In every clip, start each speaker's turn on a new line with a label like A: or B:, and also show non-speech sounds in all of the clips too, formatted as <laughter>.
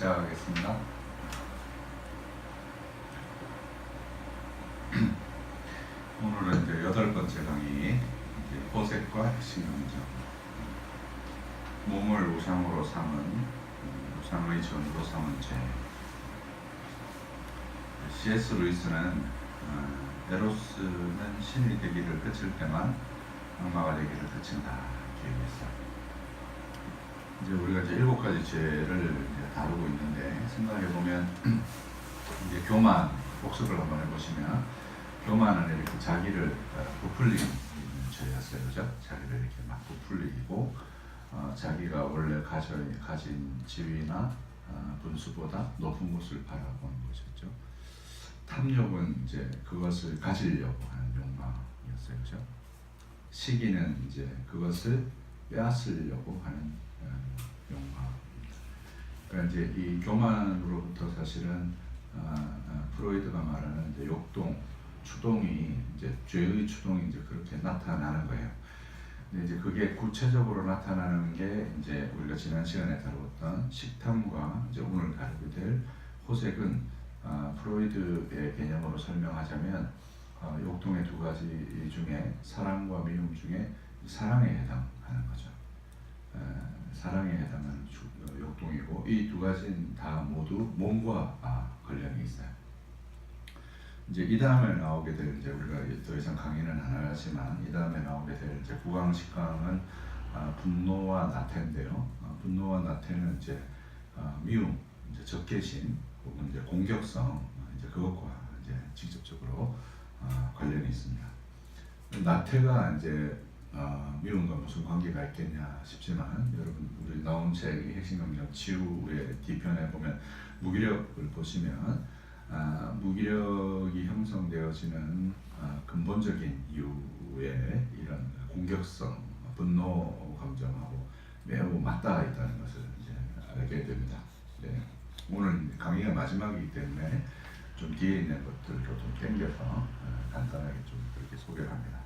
A: 시작하겠습니다. <clears throat> 오늘은 이제 여덟 번째 강의, 이제 호색과 핵심 감정. 몸을 우상으로 삼은, 음, 우상의 전으로 삼은 죄. C.S. 루이스는 어, 에로스는 신이 되기를 그칠 때만 악마가 되기를 그친다 이렇게 얘기했어요. 이제 우리가 이제 일곱 가지 죄를 다루고 있는데 생각해 보면 <clears throat> 이제 교만 복습을 한번 해보시면 교만은 이렇게 자기를 어, 부풀리는 죄였어요, 그죠? 자기를 이렇게 막 부풀리고 어, 자기가 원래 가져, 가진 지위나 어, 분수보다 높은 곳을 바라보는 것이었죠. 탐욕은 이제 그것을 가지려고 하는 욕망이었어요, 그죠? 시기는 이제 그것을 빼앗으려고 하는 어, 욕망. 그러니까 이제 이 교만으로부터 사실은 어, 어, 프로이드가 말하는 이제 욕동, 추동이 이제 죄의 추동이 이제 그렇게 나타나는 거예요. 근데 이제 그게 구체적으로 나타나는 게 이제 우리가 지난 시간에 다루었던 식탐과 이제 오늘 다루게 될 호색은 어, 프로이드의 개념으로 설명하자면 어, 욕동의 두 가지 중에 사랑과 미움 중에 사랑에 해당하는 거죠. 어, 사랑에 해당하는 주- 어, 욕동이고 이 두 가지는 다 모두 몸과 아, 관련이 있어요. 이제 이 다음에 나오게 될 이제 우리가 더 이상 강의는 안 하지만 이 다음에 나오게 될 이제 구강식강은 아, 분노와 나태인데요. 아, 분노와 나태는 이제 아, 미움, 이제 적개심 혹은 이제 공격성 아, 이제 그것과 이제 직접적으로 아, 관련이 있습니다. 나태가 이제 아, 미움과 무슨 관계가 있겠냐 싶지만 여러분 우리 나온 책이 핵심 강력 치유의 뒤편에 보면 무기력을 보시면 아, 무기력이 형성되어지는 아, 근본적인 이유에 이런 공격성, 분노 감정하고 매우 맞닿아 있다는 것을 이제 알게 됩니다. 네. 오늘 강의가 마지막이기 때문에 좀 뒤에 있는 것들로 좀 땡겨서 어, 간단하게 좀 그렇게 소개를 합니다.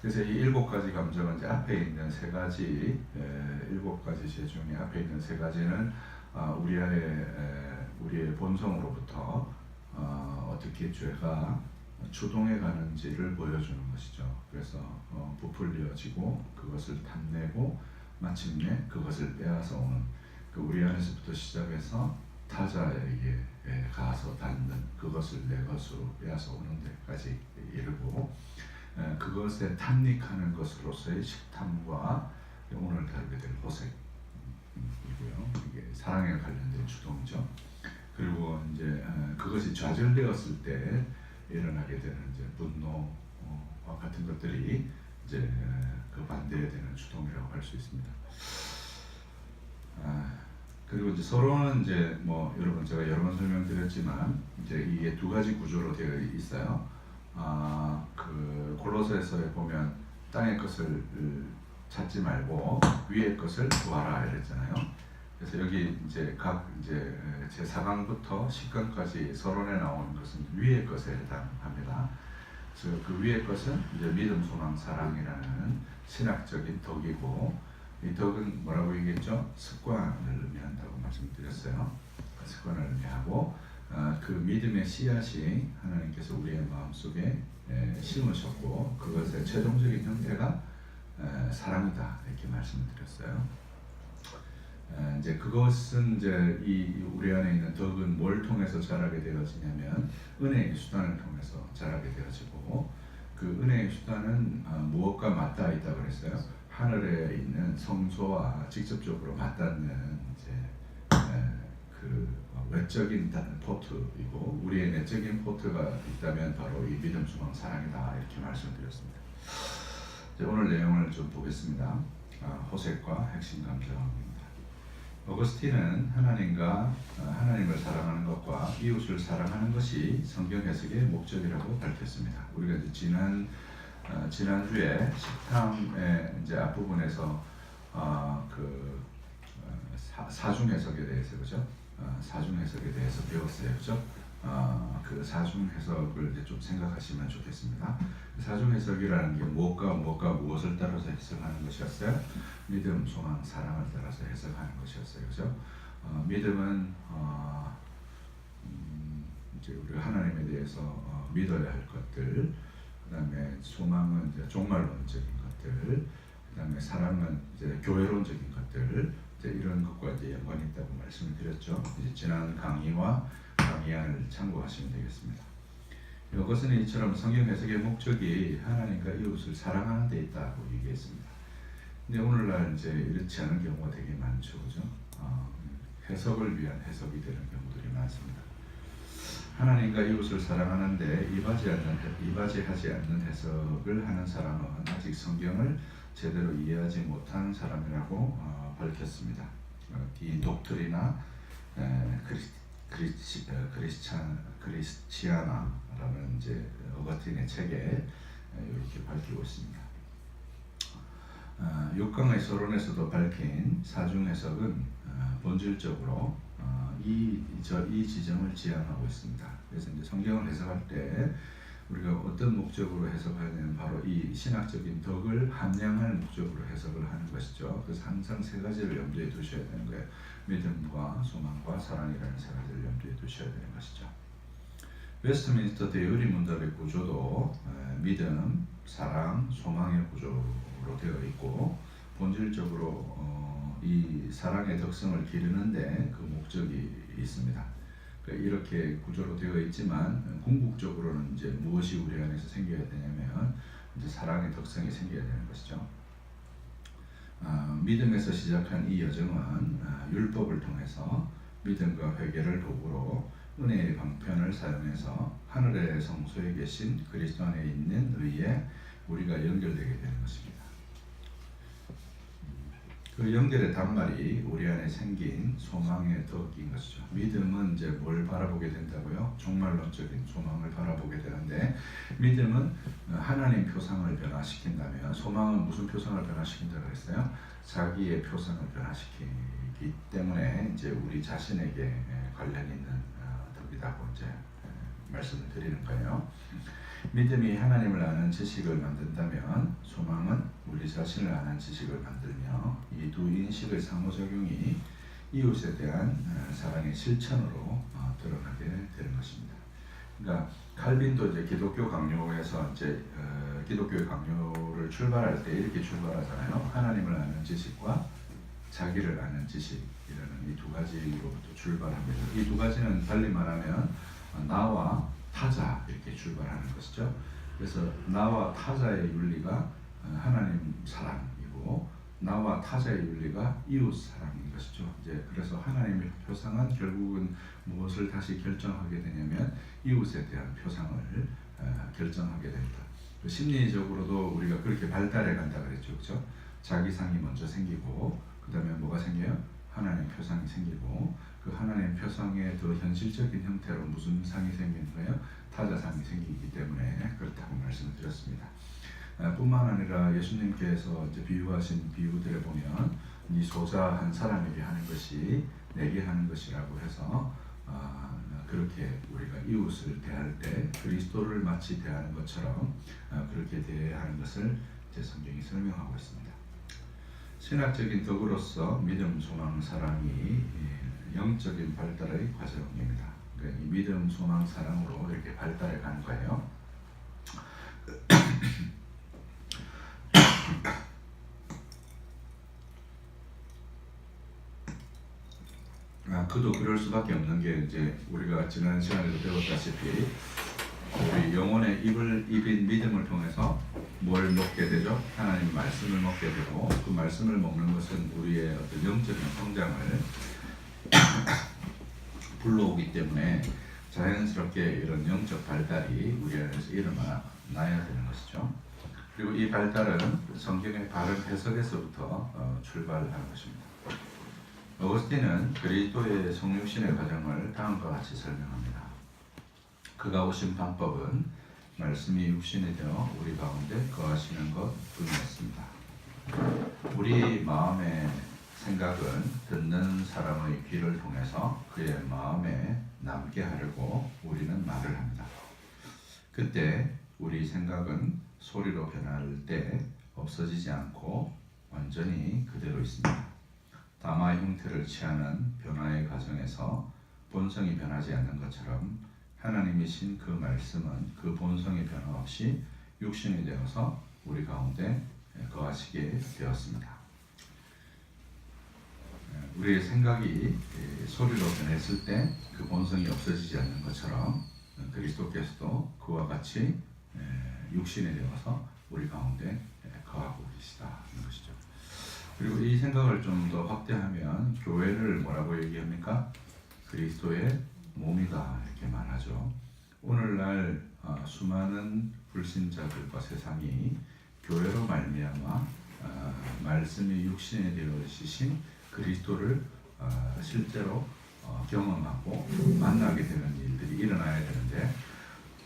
A: 그래서 이 일곱 가지 감정은 이제 앞에 있는 세 가지 에, 일곱 가지 죄 중에 앞에 있는 세 가지는 아, 우리 안에 에, 우리의 본성으로부터 어, 어떻게 죄가 주동해 가는지를 보여주는 것이죠. 그래서 어, 부풀려지고 그것을 탐내고 마침내 그것을 빼앗아 오는 그 우리 안에서부터 시작해서 타자에게 에, 가서 닿는 그것을 내 것으로 빼앗아 오는 데까지 이르고 에, 그것에 탐닉하는 것으로서의 식탐과 오늘 다루게 될 호색이고요. 이게 사랑에 관련된 주동이죠. 그리고 이제 에, 그것이 좌절되었을 때 일어나게 되는 이제 분노와 같은 것들이 이제 에, 그 반대에 되는 주동이라고 할 수 있습니다. 아, 그리고 이제 서로는 이제 뭐 여러분 제가 여러 번 설명드렸지만 이제 이게 두 가지 구조로 되어 있어요. 아, 그 골로새서에 보면 땅의 것을 찾지 말고 위의 것을 구하라 이랬잖아요. 그래서 여기 이제 각 이제 제 4강부터 10강까지 서론에 나오는 것은 위의 것에 해당합니다. 그래서 그 위의 것은 이제 믿음, 소망, 사랑이라는 신학적인 덕이고 이 덕은 뭐라고 얘기했죠? 습관을 의미한다고 말씀드렸어요. 그 습관을 의미하고 어, 그 믿음의 씨앗이 하나님께서 우리의 마음속에 에, 심으셨고 그것의 최종적인 형태가 에, 사랑이다 이렇게 말씀을 드렸어요. 에, 이제 그것은 이제 이 우리 안에 있는 덕은 뭘 통해서 자라게 되어지냐면 은혜의 수단을 통해서 자라게 되어지고 그 은혜의 수단은 어, 무엇과 맞닿아 있다 그랬어요. 하늘에 있는 성소와 직접적으로 맞닿는 이제 에, 그 외적인 다- 포트이고 우리의 내적인 포트가 있다면 바로 이 믿음, 소망, 사랑이다 이렇게 말씀드렸습니다. 이제 오늘 내용을 좀 보겠습니다. 아, 호색과 핵심 감정입니다. 어거스틴은 하나님과 어, 하나님을 사랑하는 것과 이웃을 사랑하는 것이 성경 해석의 목적이라고 밝혔습니다. 우리가 이제 지난 어, 지난 주에 식탐의 이제 앞부분에서 어, 그 사중 해석에 대해서 그죠? 어, 사중 해석에 대해서 배웠어요, 그죠? 어, 그 사중 해석을 이제 좀 생각하시면 좋겠습니다. 그 사중 해석이라는 게 무엇과 무엇과 무엇을 따라서 해석하는 것이었어요? 믿음, 소망, 사랑을 따라서 해석하는 것이었어요, 그죠? 어, 믿음은 어, 음, 이제 우리가 하나님에 대해서 어, 믿어야 할 것들, 그다음에 소망은 이제 종말론적인 것들, 그다음에 사랑은 이제 교회론적인 것들, 이런 것과 이제 연관이 있다고 말씀을 드렸죠. 지난 강의와 강의안을 참고하시면 되겠습니다. 이것은 이처럼 성경 해석의 목적이 하나님과 이웃을 사랑하는 데 있다고 얘기했습니다. 근데 오늘날 이제 이렇지 않은 경우가 되게 많죠, 그죠? 어, 해석을 위한 해석이 되는 경우들이 많습니다. 하나님과 이웃을 사랑하는데 이바지 않는 이바지하지 않는 해석을 하는 사람은 아직 성경을 제대로 이해하지 못한 사람이라고 어, 밝혔습니다. 어, 이 독트리나 에, 크리, 크리치, 어, 크리스찬 크리스치아나라는 이제 어거틴의 책에 에, 이렇게 밝히고 있습니다. 어, 6강의 서론에서도 밝힌 사중 해석은 어, 본질적으로 어, 이, 저, 이 지점을 지향하고 있습니다. 그래서 이제 성경을 해석할 때 우리가 어떤 목적으로 해석하냐면 바로 이 신학적인 덕을 함양할 목적으로 해석을 하는 것이죠. 그래서 항상 세 가지를 염두에 두셔야 되는 거예요. 믿음과 소망과 사랑이라는 세 가지를 염두에 두셔야 되는 것이죠. 웨스트민스터 대의리 문답의 구조도 에, 믿음, 사랑, 소망의 구조로 되어 있고 본질적으로 어, 이 사랑의 덕성을 기르는데 그 목적이 있습니다. 그러니까 이렇게 구조로 되어 있지만 궁극적으로는 이제 무엇이 우리 안에서 생겨야 되냐면 이제 사랑의 덕성이 생겨야 되는 것이죠. 아, 믿음에서 시작한 이 여정은 아, 율법을 통해서 믿음과 회개를 도구로 은혜의 방편을 사용해서 하늘의 성소에 계신 그리스도 안에 있는 의에 우리가 연결되게 되는 것입니다. 그 연결의 단말이 우리 안에 생긴 소망의 덕인 것이죠. 믿음은 이제 뭘 바라보게 된다고요? 종말론적인 소망을 바라보게 되는데 믿음은 하나님 표상을 변화시킨다면 소망은 무슨 표상을 변화시킨다고 했어요? 자기의 표상을 변화시키기 때문에 이제 우리 자신에게 관련 있는 어, 덕이라고 이제 말씀을 드리는 거예요. 믿음이 하나님을 아는 지식을 만든다면 소망은 우리 자신을 아는 지식을 만들며 이 두 인식의 상호작용이 이웃에 대한 어, 사랑의 실천으로 어, 드러나게 되는 것입니다. 그러니까 칼빈도 이제 기독교 강요에서 이제 어, 기독교의 강요를 출발할 때 이렇게 출발하잖아요. 하나님을 아는 지식과 자기를 아는 지식이라는 이 두 가지로부터 출발합니다. 이 두 가지는 달리 말하면 어, 나와 타자 이렇게 출발하는 것이죠. 그래서 나와 타자의 윤리가 어, 하나님 사랑이고 나와 타자의 윤리가 이웃 사랑인 것이죠. 이제 그래서 하나님의 표상은 결국은 무엇을 다시 결정하게 되냐면 이웃에 대한 표상을 어, 결정하게. 그 심리적으로도 우리가 그렇게 발달해 간다 그랬죠, 그렇죠? 자기 상이 먼저 생기고 그 다음에 뭐가 생겨요? 하나님 표상이 생기고 그 하나님 표상의 더 현실적인 형태로 무슨 상이 생기는 거예요? 타자상이 생기기 때문에 그렇다고 말씀을 드렸습니다. 아, 뿐만 아니라 예수님께서 이제 비유하신 비유들에 보면 이 소자 한 사람에게 하는 것이 내게 하는 것이라고 해서 아, 그렇게 우리가 이웃을 대할 때 그리스도를 마치 대하는 것처럼 아, 그렇게 대해야 하는 것을 제 성경이 설명하고 있습니다. 신학적인 덕으로서 믿음, 소망, 사랑이 예, 영적인 발달의 과정입니다. 그러니까 이 믿음, 소망, 사랑으로 이렇게 발달해 가는 거예요. <coughs> 아, 그도 그럴 수밖에 없는 게 이제 우리가 지난 시간에도 배웠다시피 우리 영혼의 입을 입인 믿음을 통해서 뭘 먹게 되죠? 하나님 말씀을 먹게 되고 그 말씀을 먹는 것은 우리의 어떤 영적인 성장을 불러오기 때문에 자연스럽게 이런 영적 발달이 우리 안에서 일어나야 되는 것이죠. 그리고 이 발달은 성경의 바른 해석에서부터 어, 출발하는 것입니다. 어거스틴은 그리스도의 성육신의 과정을 다음과 같이 설명합니다. 그가 오신 방법은 말씀이 육신이 되어 우리 가운데 거하시는 것 뿐이었습니다. 우리 마음의 생각은 듣는 사람의 귀를 통해서 그의 마음에 남게 하려고 우리는 말을 합니다. 그때 우리 생각은 소리로 변할 때 없어지지 않고 완전히 그대로 있습니다. 다마의 형태를 취하는 변화의 과정에서 본성이 변하지 않는 것처럼 하나님이신 그 말씀은 그 본성의 변화 없이 육신이 되어서 우리 가운데 거하시게 되었습니다. 우리의 생각이 소리로 변했을 때 그 본성이 없어지지 않는 것처럼 그리스도께서도 그와 같이 육신이 되어서 우리 가운데 거하고 계시다는 것이죠. 그리고 이 생각을 좀 더 확대하면 교회를 뭐라고 얘기합니까? 그리스도의 몸이다 이렇게 말하죠. 오늘날 어, 수많은 불신자들과 세상이 교회로 말미암아 어, 말씀이 육신이 되어지신 그리스도를 어, 실제로 어, 경험하고 만나게 되는 일들이 일어나야 되는데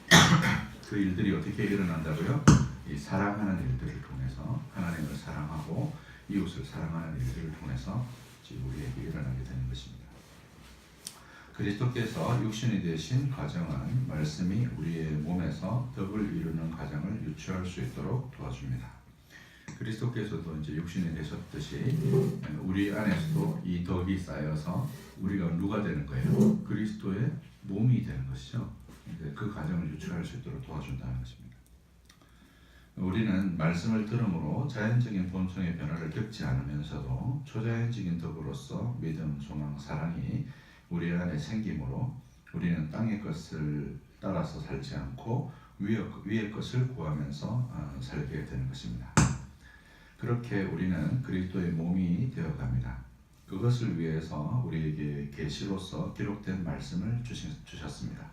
A: <coughs> 그 일들이 어떻게 일어난다고요? 이 사랑하는 일들을 통해서 하나님을 사랑하고 이웃을 사랑하는 일들을 통해서 우리에게 일어나게 되는 것입니다. 그리스도께서 육신이 되신 과정은 말씀이 우리의 몸에서 덕을 이루는 과정을 유추할 수 있도록 도와줍니다. 그리스도께서도 이제 육신이 되셨듯이 우리 안에서도 이 덕이 쌓여서 우리가 누가 되는 거예요? 그리스도의 몸이 되는 것이죠. 그 과정을 유추할 수 있도록 도와준다는 것입니다. 우리는 말씀을 들음으로 자연적인 본성의 변화를 겪지 않으면서도 초자연적인 덕으로서 믿음, 소망, 사랑이 우리 안에 생기므로 우리는 땅의 것을 따라서 살지 않고 위의, 위의 것을 구하면서 어, 살게 되는 것입니다. 그렇게 우리는 그리스도의 몸이 되어갑니다. 그것을 위해서 우리에게 계시로서 기록된 말씀을 주셨습니다.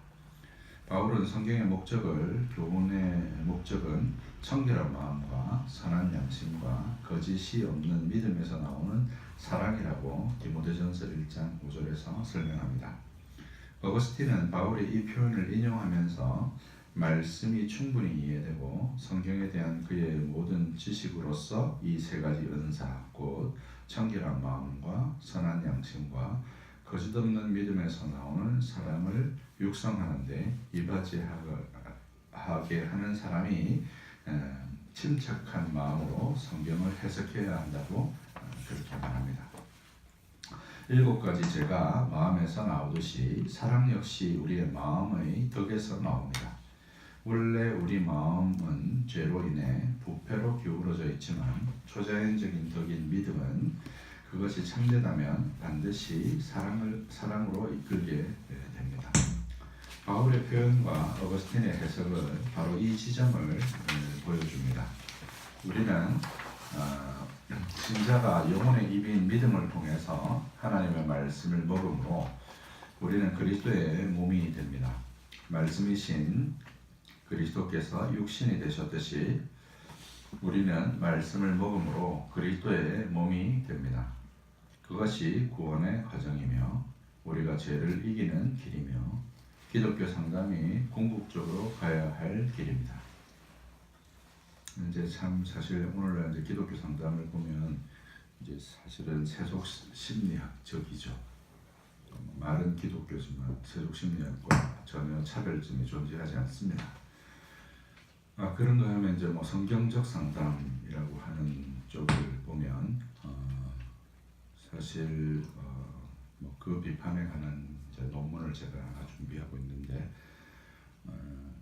A: 바울은 성경의 목적을 교훈의 목적은 청결한 마음과 선한 양심과 거짓이 없는 믿음에서 나오는 사랑이라고 디모데전서 1장 5절에서 설명합니다. 어거스틴은 바울의 이 표현을 인용하면서 말씀이 충분히 이해되고 성경에 대한 그의 모든 지식으로서 이 세 가지 은사 곧 청결한 마음과 선한 양심과 거짓없는 믿음에서 나오는 사랑을 육성하는데 이바지하게 하는 사람이 침착한 마음으로 성경을 해석해야 한다고 어, 그렇게 말합니다. 일곱 가지 제가 마음에서 나오듯이 사랑 역시 우리의 마음의 덕에서 나옵니다. 원래 우리 마음은 죄로 인해 부패로 기울어져 있지만 초자연적인 덕인 믿음은 그것이 참되다면 반드시 사랑을 사랑으로 이끌게 됩니다. 바울의 표현과 어거스틴의 해석은 바로 이 지점을 보여줍니다. 우리는 어, 신자가 영혼의 입인 믿음을 통해서 하나님의 말씀을 먹음으로 우리는 그리스도의 몸이 됩니다. 말씀이신 그리스도께서 육신이 되셨듯이 우리는 말씀을 먹음으로 그리스도의 몸이 됩니다. 그것이 구원의 과정이며 우리가 죄를 이기는 길이며 기독교 상담이 궁극적으로 가야 할 길입니다. 이제 참 사실 오늘날 이제 기독교 상담을 보면 이제 사실은 세속 심리학적이죠. 말은 기독교지만 세속 심리학과 전혀 차별점이 존재하지 않습니다. 아, 그런가 하면 이제 뭐 성경적 상담이라고 하는 쪽을 보면 어, 사실 어, 뭐 그 비판에 관한 논문을 제가 하나 준비하고 있는데 어,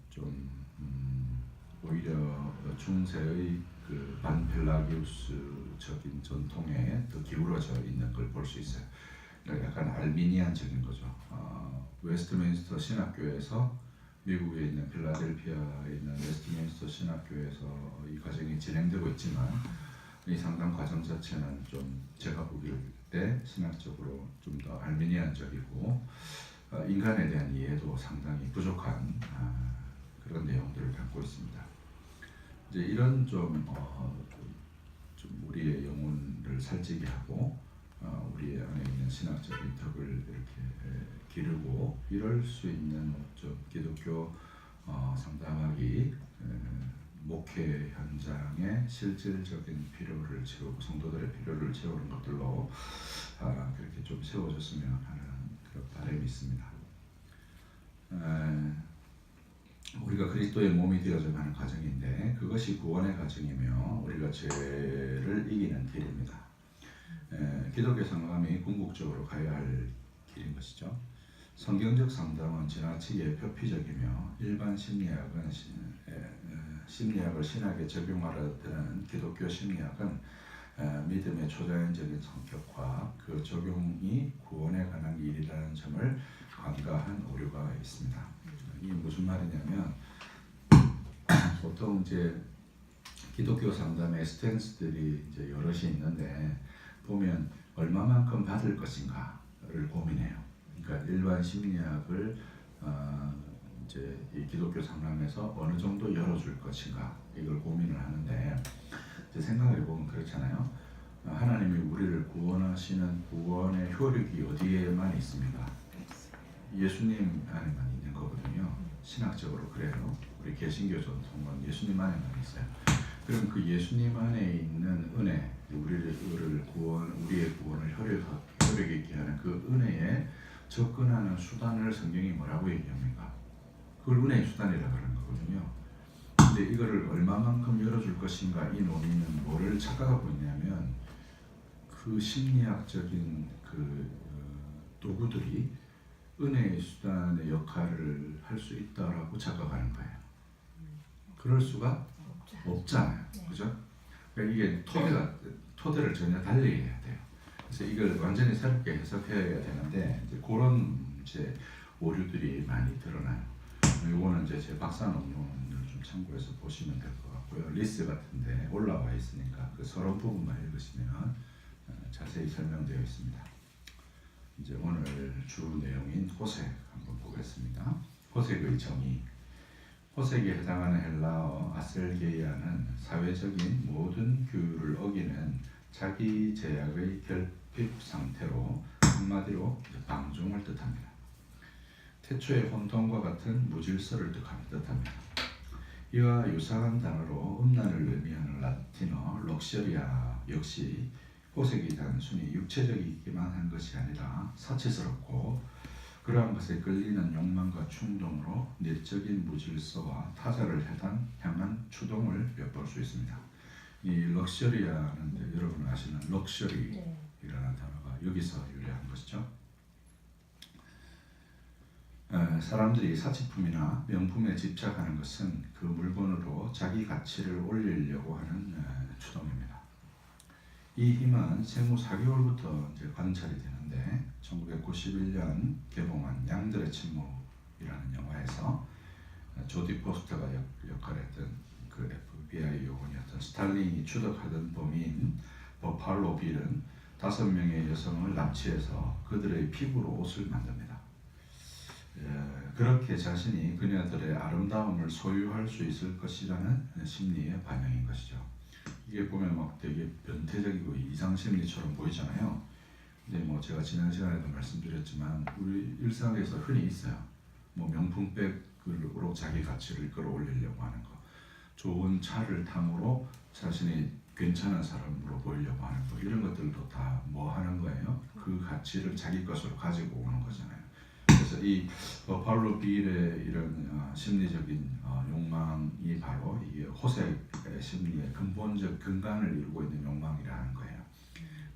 A: 좀 음, 오히려 중세의 그 반펠라기우스적인 전통에 더 기울어져 있는 걸 볼 수 있어요. 약간 알미니안적인 거죠. 어, 웨스트민스터 신학교에서 미국에 있는 필라델피아에 있는 웨스트민스터 신학교에서 이 과정이 진행되고 있지만 이 상담 과정 자체는 좀 제가 보기에 때 신학적으로 좀 더 알미니안적이고 어, 인간에 대한 이해도 상당히 부족한 아, 그런 내용들을 담고 있습니다. 이제 이런 좀, 어, 좀 우리의 영혼을 살찌게 하고 어, 우리 안에 있는 신학적인 덕을 이렇게 기르고 이럴 수 있는 좀 기독교 어, 상담하기 목회 현장의 실질적인 필요를 채우고 성도들의 필요를 채우는 것들로 아, 그렇게 좀 세워졌으면 하는 그런 바람이 있습니다. 에, 우리가 그리스도의 몸이 되어져 가는 과정인데 그것이 구원의 과정이며 우리가 죄를 이기는 길입니다. 에, 기독교 상담이 궁극적으로 가야 할 길인 것이죠. 성경적 상담은 지나치게 표피적이며 일반 심리학은 시- 에, 에, 심리학을 신학에 적용하려 드는 기독교 심리학은 에, 믿음의 초자연적인 성격과 그 적용이 구원에 관한 일이라는 점을 간과한 오류가 있습니다. 이게 무슨 말이냐면 보통 이제 기독교 상담의 스탠스들이 이제 여럿이 있는데 보면 얼마만큼 받을 것인가를 고민해요. 그러니까 일반 심리학을 어, 이제 이 기독교 상담에서 어느 정도 열어줄 것인가 이걸 고민을 하는데 생각해 보면 그렇잖아요. 어, 하나님이 우리를 구원하시는 구원의 효력이 어디에만 있습니까? 예수님 안에만 있는 거거든요. 신학적으로 그래요. 우리 개신교 전통은 예수님 안에만 있어요. 그럼 그 예수님 안에 있는 은혜, 우리를 구원, 우리의 구원을 효력 효력 있게 하는 그 은혜에 접근하는 수단을 성경이 뭐라고 얘기합니까? 그걸 은혜의 수단이라 그러는 거거든요. 근데 이거를 얼마만큼 열어줄 것인가 이 논의는 뭐를 착각하고 있냐면 그 심리학적인 그 어, 도구들이 은혜의 수단의 역할을 할 수 있다라고 착각하는 거예요. 그럴 수가 없잖아요. 그죠? 그러니까 이게 토대가 토대를 전혀 달리 해야 돼요. 그래서 이걸 완전히 새롭게 해석해야 되는데 이제 그런 이제 오류들이 많이 드러나요. 이거는 이제 제 박사 논문을 좀 참고해서 보시면 될 것 같고요. 리스 같은데 올라와 있으니까 그 서론 부분만 읽으시면 어, 자세히 설명되어 있습니다. 이제 오늘 주 내용인 호색 한번 보겠습니다. 호색의 정의. 호색에 해당하는 헬라어 아셀게이아는 사회적인 모든 규율을 어기는 자기 제약의 결핍 상태로 한마디로 방종을 뜻합니다. 태초의 혼돈과 같은 무질서를 뜻합니다. 이와 유사한 단어로 음란을 의미하는 라틴어 럭셔리아 역시 호색이 단순히 육체적이기만 한 것이 아니라 사치스럽고 그러한 것에 끌리는 욕망과 충동으로 내적인 무질서와 타자를 해당 향한 추동을 엿볼 수 있습니다. 이 럭셔리아는 이제 여러분 아시는 럭셔리라는
B: 네.
A: 단어가 여기서 유래한 것이죠. 에, 사람들이 사치품이나 명품에 집착하는 것은 그 물건으로 자기 가치를 올리려고 하는 에, 추동입니다. 이 힘은 생후 4개월부터 이제 관찰이 되는데 1991년 개봉한 양들의 침묵이라는 영화에서 조디 포스터가 역, 역할했던 그 FBI 요원이었던 스탈린이 추적하던 범인 버팔로 빌은 다섯 명의 여성을 납치해서 그들의 피부로 옷을 만듭니다. 에, 그렇게 자신이 그녀들의 아름다움을 소유할 수 있을 것이라는 심리의 반영인 것이죠. 이게 보면 막 되게 변태적이고 이상 심리처럼 보이잖아요. 근데 뭐 제가 지난 시간에도 말씀드렸지만 우리 일상에서 흔히 있어요. 뭐 명품백으로 자기 가치를 끌어올리려고 하는 거, 좋은 차를 탐으로 자신이 괜찮은 사람으로 보이려고 하는 거 이런 것들도 다 뭐 하는 거예요? 그 가치를 자기 것으로 가지고 오는 거잖아요. 그래서 이 버팔로 빌의 이런 어, 심리적인 어, 욕망이 바로 이게 호색 심리의 근본적 근간을 이루고 있는 욕망이라는 거예요.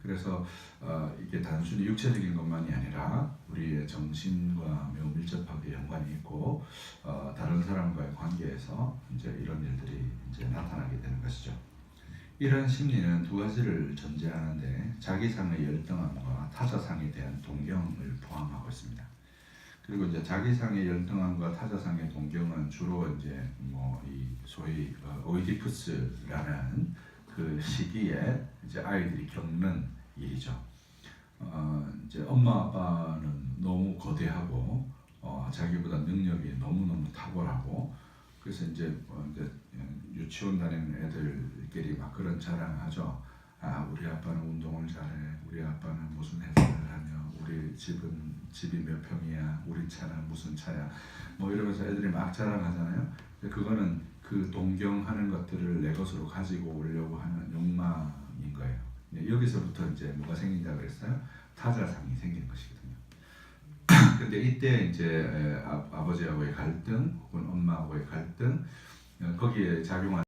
A: 그래서 어, 이게 단순히 육체적인 것만이 아니라 우리의 정신과 매우 밀접하게 연관이 있고 어, 다른 사람과의 관계에서 이제 이런 일들이 이제 나타나게 되는 것이죠. 이런 심리는 두 가지를 전제하는데 자기상의 열등함과 타자상에 대한 동경을 포함하고 있습니다. 그리고 이제 자기상의 열등함과 타자상의 동경은 주로 이제 뭐 이 소위 어, 오이디푸스라는 그 시기에 이제 아이들이 겪는 일이죠. 어, 이제 엄마 아빠는 너무 거대하고 어, 자기보다 능력이 너무 너무 탁월하고 그래서 이제 어, 이제 유치원 다니는 애들끼리 막 그런 자랑하죠. 아 우리 아빠는 운동을 잘해. 우리 아빠는 무슨 회사를 하며 우리 집은 집이 몇 평이야. 우리 차는 무슨 차야. 뭐 이러면서 애들이 막 자랑하잖아요. 근데 그거는 그 동경하는 것들을 내 것으로 가지고 오려고 하는 욕망인 거예요. 네, 여기서부터 이제 뭐가 생긴다 그랬어요? 타자상이 생긴 것이거든요. <clears throat> 근데 이때 이제 에, 아, 아버지하고의 갈등 혹은 엄마하고의 갈등 어, 거기에 작용한